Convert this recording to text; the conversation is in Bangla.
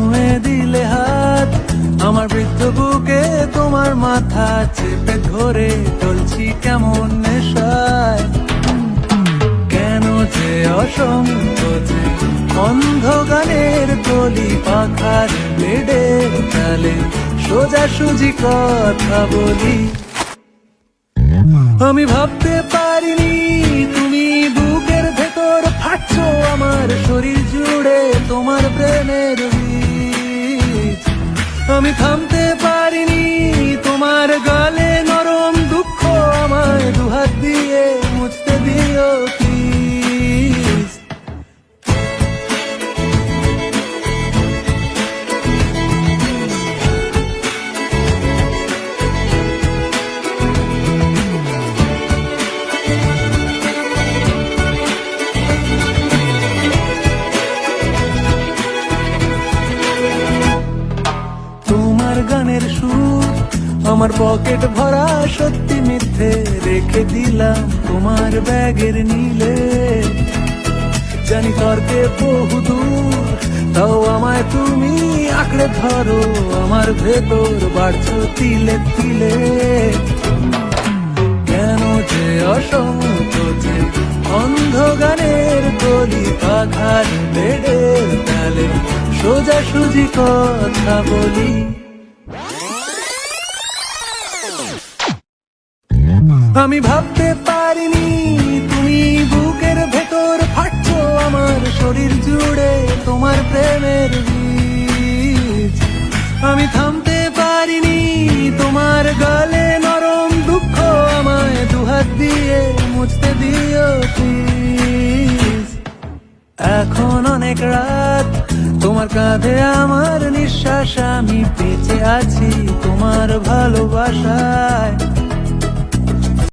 ছুঁয়ে দিলে হাত। আমার বৃদ্ধ বুকে তোমার মাথা চেপে ধরে চলছি কেমন নেশায়। কেন যে অসংকোচে অন্ধ গানের কলি পাখার বেডের তালে সোজাসুজি কথা বলি। আমি ভাবতে পারিনি তুমি বুকের ভেতর ফাটছ আমার শরীর জুড়ে। থামতে আমার পকেট ভরা সত্যি মিথ্যে রেখে দিলাম তোমার ব্যাগের নীলে। জানি তর্কে বহু দূর, তাও আমায় তুমি আঁকড়ে ধরো, আমার ভেতর বাড়ছো তিলে তিলে। কেন যে অসংকোচে অন্ধ গানের কলি পাখার বেডের তালে সোজাসুজি কথা বলি। আমি ভাবতে পারিনি, তুমি বুকের ভেতর ফাটছো, আমার শরীর জুড়ে তোমার প্রেমের আমি থামতে পারিনি, তোমার গালে নরম দুঃখ আমায় দুহাত দিয়ে মুছতে দিও এখন অনেক রাত তোমার কাঁধে আমার নিঃশ্বাস আমি বেঁচে আছি তোমার ভালোবাসায়।